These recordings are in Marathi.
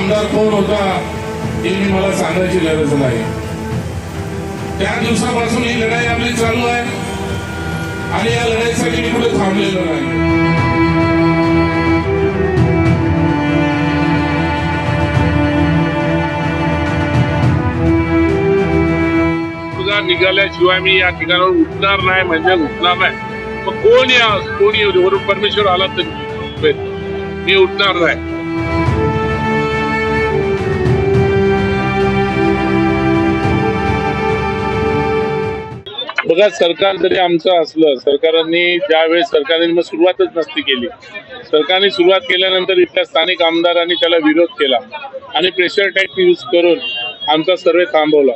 आमदार कोण होता हे मी मला सांगायची गरज नाही. त्या दिवसापासून ही लढाई आपली चालू आहे आणि या लढाईसाठी मी कुठे थांबलेलो नाही. निघाल्याशिवाय मी या ठिकाणावर उठणार नाही म्हणजे उठणार नाही. मग कोण या कोण येऊ परमेश्वर आला तरी मी उठणार नाही. बघा सरकार जरी आमचं असलं सरकारांनी ज्यावेळेस सरकारने मग सुरुवातच नसती केली. सरकारने सुरुवात केल्यानंतर इथल्या स्थानिक आमदारांनी त्याला विरोध केला आणि प्रेशर टॅक्स यूज करून आमचा सर्वे थांबवला.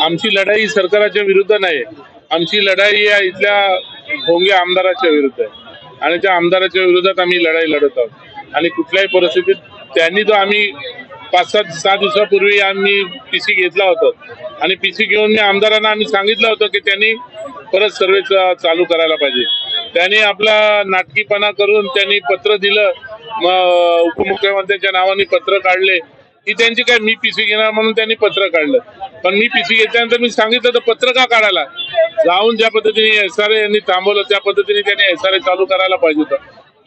आमची लढाई सरकाराच्या विरुद्ध नाही आमची लढाई या इथल्या भोंगे आमदाराच्या विरुद्ध आहे. आणि त्या आमदाराच्या विरोधात आम्ही लढाई लढत आहोत. आणि कुठल्याही परिस्थितीत त्यांनी जो आम्ही पाच सात सहा दिवसापूर्वी आम्ही पीसी घेतला होता. आणि पीसी घेऊन मी आमदारांना आम्ही सांगितलं होतं की त्यांनी परत सर्वे चालू करायला पाहिजे. त्यांनी आपला नाटकीपणा करून त्यांनी पत्र दिलं. उपमुख्यमंत्र्यांच्या नावाने पत्र काढले. की त्यांची काय मी पीसी घेणार म्हणून त्यांनी पत्र काढलं. पण मी पीसी घेतल्यानंतर मी सांगितलं तर पत्र का काढायला? जाऊन ज्या पद्धतीने एस आर यांनी थांबवलं त्या पद्धतीने त्यांनी एस आर ए चालू करायला पाहिजे होतं.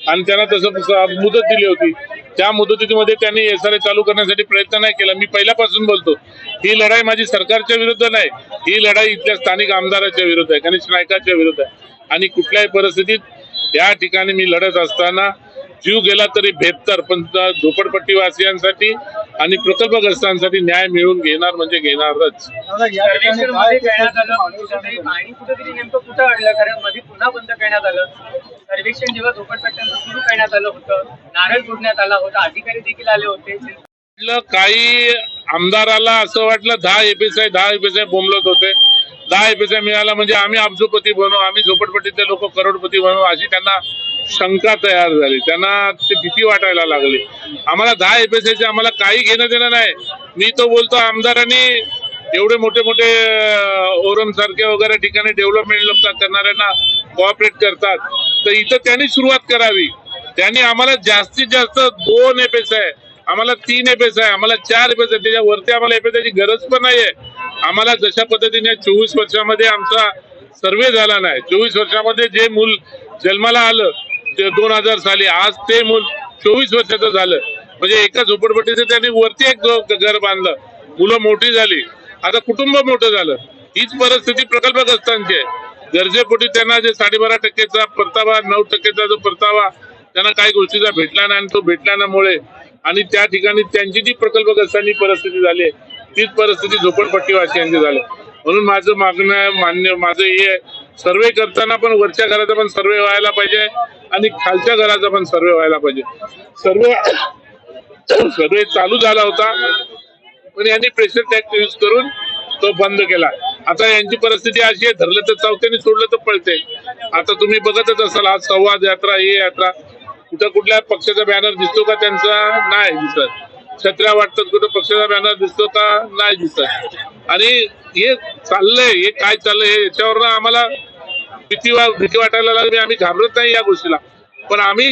आणि त्यांना तसं मुदत दिली होती. त्या मुदतीमध्ये त्यांनी एस आर चालू करण्यासाठी प्रयत्न नाही केला. मी पहिल्यापासून बोलतो ही लढाई माझी सरकारच्या विरुद्ध नाही ही लढाई इथल्या स्थानिक आमदाराच्या विरुद्ध आहे गणेश नायकाच्या विरुद्ध आहे. आणि कुठल्याही परिस्थितीत या ठिकाणी मी लढत असताना जीव गेला तरी बेहत्तर पण झोपडपट्टी वासियांसाठी आणि प्रकल्पग्रस्तांसाठी न्याय मिळवून घेणार म्हणजे घेणारच. पुन्हा बंद करण्यात आलं. सर्वेक्षण जेव्हा झोपडपट्ट्यांचं सुरू करण्यात आलं होतं नारळ फोडण्यात आला होता अधिकारी देखील आले होते. वाटलं काही आमदाराला असं वाटलं दहा एपीएसआय दहा एपीएसआय बोंबलत होते. दहा एपीएसआय मिळाला म्हणजे आम्ही अब्जोपती बनू आम्ही झोपडपट्टीतले लोक करोडपती बनू अशी त्यांना शंका तयार झाली. त्यांना ते भीती वाटायला लागली. आम्हाला दहा एपीएसआयचे आम्हाला काही घेणं देणं नाही. मी तो बोलतो आमदारांनी एवढे मोठे मोठे ओरम सारखे वगैरे ठिकाणी डेव्हलपमेंट लोक करणाऱ्यांना कोऑपरेट करतात. तर इथं त्यांनी सुरुवात करावी. त्यांनी आम्हाला जास्तीत जास्त दोन एपीएस आहे. आम्हाला तीन एपीएस आहे. आम्हाला चार एपीएस आहे. त्याच्यावरती आम्हाला एपेसाची गरज पण नाहीये. आम्हाला जशा पद्धतीने चोवीस वर्षामध्ये आमचा सर्वे झाला नाही. चोवीस वर्षामध्ये जे मूल जन्माला आलं ते दोन हजार साली आज ते मूल चोवीस वर्षाचं झालं. म्हणजे एका झोपडपट्टीचं त्यांनी वरती एक घर बांधलं. मुलं मोठी झाली. आता कुटुंब मोठं झालं. हीच परिस्थिती प्रकल्पग्रस्तांची आहे. गरजेपोटी त्यांना जे साडेबारा टक्केचा परतावा नऊ टक्केचा जो परतावा त्यांना काही गोष्टीचा भेटला नाही आणि तो भेटल्यामुळे आणि त्या ठिकाणी त्यांची जी प्रकल्पग्रस्तांची परिस्थिती झाली आहे, तीच परिस्थिती झोपडपट्टीवासियांची झाली म्हणून माझं मागणं आहे, मान्य माझं हे आहे, सर्वे करताना पण वरच्या घराचा पण सर्वे व्हायला पाहिजे आणि खालच्या घराचा पण सर्वे व्हायला पाहिजे. सर्वे सर्वे चालू झाला होता पण यांनी प्रेशर टॅक्स यूज करून तो बंद केला. आता यांची परिस्थिती अशी आहे धरलं तर चौथ्याने सोडलं तर पळते. आता तुम्ही बघतच असाल आज संवाद यात्रा ही यात्रा. कुठं कुठल्या पक्षाचा बॅनर दिसतो का त्यांचा? नाही दिसत. छत्र्या वाटतात कुठं पक्षाचा बॅनर दिसतो का? नाही दिसत. आणि हे चाललंय हे काय चाललंय हे याच्यावर आम्हाला भीती वा भीती वाटायला लागली. आम्ही घाबरत नाही या गोष्टीला. पण आम्ही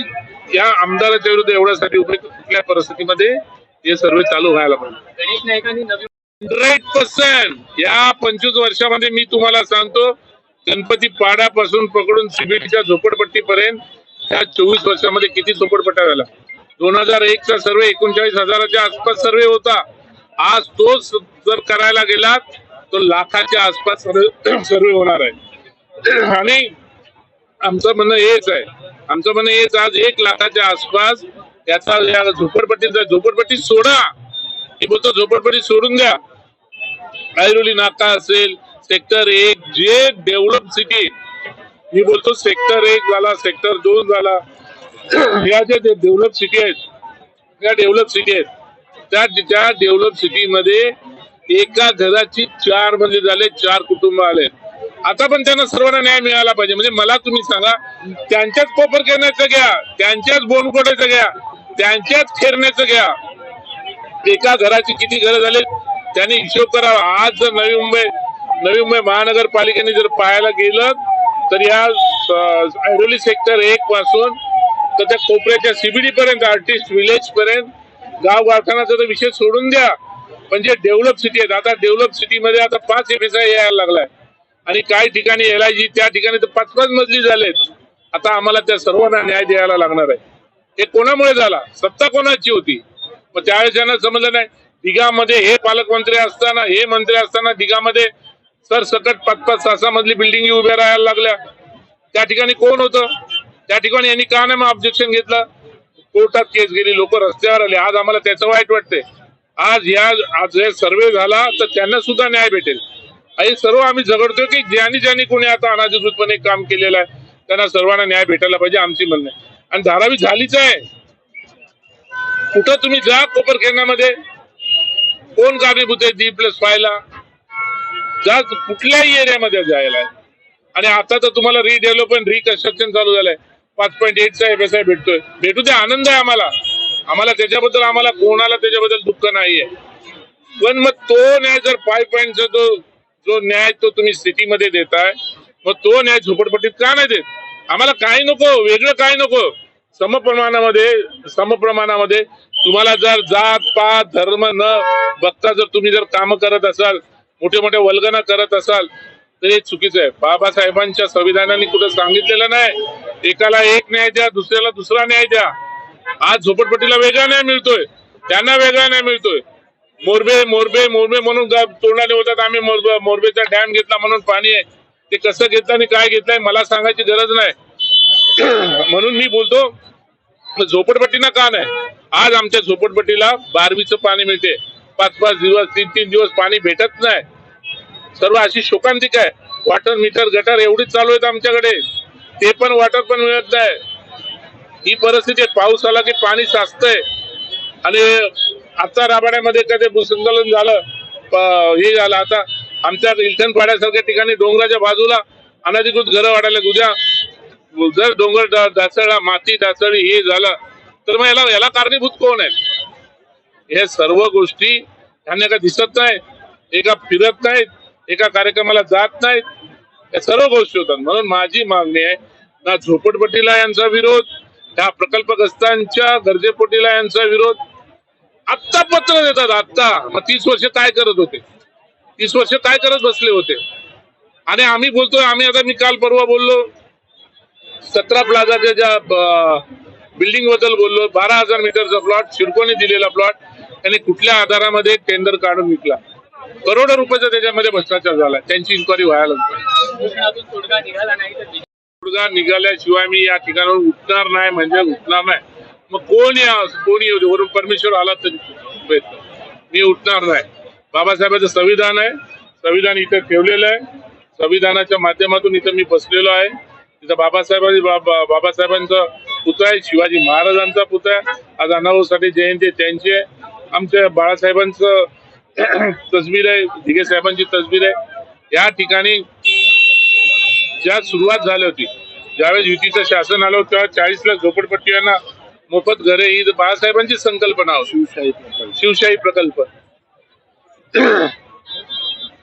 या आमदाराच्या विरुद्ध एवढ्यासाठी उभे कुठल्या परिस्थितीमध्ये हे सर्व चालू व्हायला पाहिजे. गणेश नायकांनी हंड्रेड पर्सेंट या पंचवीस वर्षामध्ये मी तुम्हाला सांगतो गणपती पाडापासून पकडून सिमेंटच्या झोपडपट्टीपर्यंत त्या चोवीस वर्षामध्ये किती झोपडपट्ट्या झाला दोन हजार एक चा सर्वे एकोणचाळीस हजाराच्या आसपास सर्वे होता. आज तो जर करायला गेला तर लाखाच्या आसपास सर्वे होणार आहे. आणि आमचं म्हणणं हेच आहे. आमचं म्हणणं हेच आज एक लाखाच्या आसपास याचा झोपडपट्टीचा झोपडपट्टी सोडा. मी बोलतो झोपडपट्टी सोडून द्या. ऐरोली नाका असेल सेक्टर एक जे डेव्हलप सिटी मी बोलतो सेक्टर एक झाला सेक्टर दोन झाला. या ज्या डेव्हलप सिटी आहेत या डेव्हलप सिटी आहेत त्या त्या डेव्हलप सिटी मध्ये एका घराची चार म्हणजे झाले चार कुटुंब आले. आता पण त्यांना सर्वांना न्याय मिळाला पाहिजे. म्हणजे मला तुम्ही सांगा त्यांच्याच कोपर करण्याचं घ्या त्यांच्याच बोंडकोटाचं घ्या त्यांच्याच खेरण्याचं घ्या. एका घराची किती घरं झाले? त्यांनी हिशोब करावा आज जर नवी मुंबई नवी मुंबई महानगरपालिकेने जर पाहायला गेलं तर या ऐरोली सेक्टर एक पासून तर त्या कोपऱ्याच्या सीबीडी पर्यंत आर्टिस्ट विलेज पर्यंत गाव कारखानाचा तर विषय सोडून द्या. पण जे डेव्हलप सिटी आहेत आता डेव्हलप सिटीमध्ये आता पाच एफएसआय यायला लागलाय. आणि काही ठिकाणी एल आय जी त्या ठिकाणी तर पाच पाच मजली झालेत. आता आम्हाला त्या सर्वांना न्याय द्यायला लागणार आहे. हे कोणामुळे झाला? सत्ता कोणाची होती? मग त्यावेळेस यांना समजलं नाही. दिघामध्ये हे पालकमंत्री असताना हे मंत्री असताना दिघामध्ये सरसकट पाच पाच सहा सहा मजली बिल्डिंग उभ्या राहायला लागल्या. त्या ठिकाणी कोण होतं? त्या ठिकाणी यांनी का नाही मग ऑब्जेक्शन घेतलं? कोर्टात केस गेली लोक रस्त्यावर आले. आज आम्हाला त्याचं वाईट वाटतंय. आज या आज हे सर्वे झाला तर त्यांना सुद्धा न्याय भेटेल. हे सर्व आम्ही झगडतोय की ज्यांनी ज्यांनी कोणी आता अनाधिकृतपणे काम केलेलं आहे त्यांना सर्वांना न्याय भेटायला पाहिजे आमची म्हणणं आहे. आणि धारावी झालीच आहे. कुठं तुम्ही जा कोपरखेरणामध्ये कोण कारणीभूत आहे डी प्लस फायला जा कुठल्याही एरियामध्ये जायला. आहे. आणि आता तर तुम्हाला रिडेव्हलपमेंट रिकन्स्ट्रक्शन चालू झालंय. पाच पॉईंट एटचा एफएसआय भेटतोय. भेटू दे आनंद आहे आम्हाला. आम्हाला त्याच्याबद्दल आम्हाला कोणाला त्याच्याबद्दल दुःख नाहीये. पण मग तो न्याय जर फाईव्ह पॉईंटचा जो जो न्याय तो तुम्ही सिटीमध्ये देताय मग तो न्याय झोपडपट्टीत का नाही देत? आम्हाला काही नको वेगळं काय नको. समप्रमाणामध्ये समप्रमाणामध्ये तुम्हाला जर जात पात धर्म न बघता जर तुम्ही जर काम करत असाल मोठे मोठे वल्गना करत असाल तर हे चुकीचं आहे. बाबासाहेबांच्या संविधानाने कुठं सांगितलेलं नाही. एकाला एक न्याय द्या दुसऱ्याला दुसरा न्याय द्या. आज झोपडपट्टीला वेगळा न्याय मिळतोय. त्यांना वेगळा न्याय मिळतोय. मोरबे मोरबे मोरबे म्हणून तोंडाने होतात आम्ही मोरबे मोरबेचा डॅम घेतला म्हणून पाणी आहे. ते कसं घेतलं आणि काय घेतलंय मला सांगायची गरज नाही. म्हणून मी बोलतो झोपडपट्टीना का नाही आज आमच्या झोपडपट्टीला बारवीचं पाणी मिळते. पाच पाच दिवस तीन तीन दिवस पाणी भेटत नाही. सर्व अशी शोकांतिक आहे. वॉटर मीटर गटर एवढीच चालू आहेत आमच्याकडे. ते पण वॉटर पण मिळत नाही. ही परिस्थिती आहे. पाऊस आला की पाणी साचतंय. आणि आता राबाड्यामध्ये कधी भूसंकलन झालं हे झालं आता. आमच्या इलठण पाड्यासारख्या ठिकाणी डोंगराच्या बाजूला अनधिकृत घरं वाढायला उद्या जर डोंगर ढासळला माती ढासळली हे झालं तर मग याला याला कारणीभूत कोण आहे हे सर्व गोष्टी त्यांना का दिसत नाही एका फिरत नाहीत एका कार्यक्रमाला जात नाहीत. या सर्व गोष्टी होतात. म्हणून माझी मागणी आहे ना झोपडपट्टीला यांचा विरोध त्या प्रकल्पग्रस्तांच्या गरजेपोटीला यांचा विरोध. आत्ता पत्र देतात आत्ता. मग तीस वर्ष काय करत होते? तीस वर्ष काय करत बसले होते? आणि आम्ही बोलतोय आम्ही आता मी काल परवा बोललो सतरा प्लाझाच्या ज्या बिल्डिंगबद्दल बोललो बारा हजार मीटरचा प्लॉट शिडकोने दिलेला प्लॉट त्यांनी कुठल्या आधारामध्ये टेंडर काढून विकला? करोडो रुपयाचा त्याच्यामध्ये भ्रष्टाचार झाला. त्यांची इन्क्वायरी व्हायला तोडगा निघाल्याशिवाय मी या ठिकाणावर उठणार नाही म्हणजे उठणार नाही. मग कोण या कोणी येऊ वरून परमेश्वर आला तरी मी उठणार नाही. बाबासाहेबांचं संविधान आहे. संविधान इथं ठेवलेलं आहे. संविधानाच्या माध्यमातून इथं मी बसलेलो आहे. तिथं बाबासाहेबांची बाबा बाबासाहेबांचा पुतळा आहे शिवाजी महाराजांचा पुतळा आज अण्णाभाऊसाठी जयंती आहे त्यांची आहे. आमच्या बाळासाहेबांचं तसबीर आहे दिघे साहेबांची तसबीर आहे. या ठिकाणी ज्या सुरुवात झाली होती ज्यावेळेस युतीचं शासन आलं होतं तेव्हा चाळीस लाख झोपडपट्टीयांना मोफत घरे ही बाळासाहेबांची संकल्पना होती. शिवशाही शिवशाही प्रकल्प.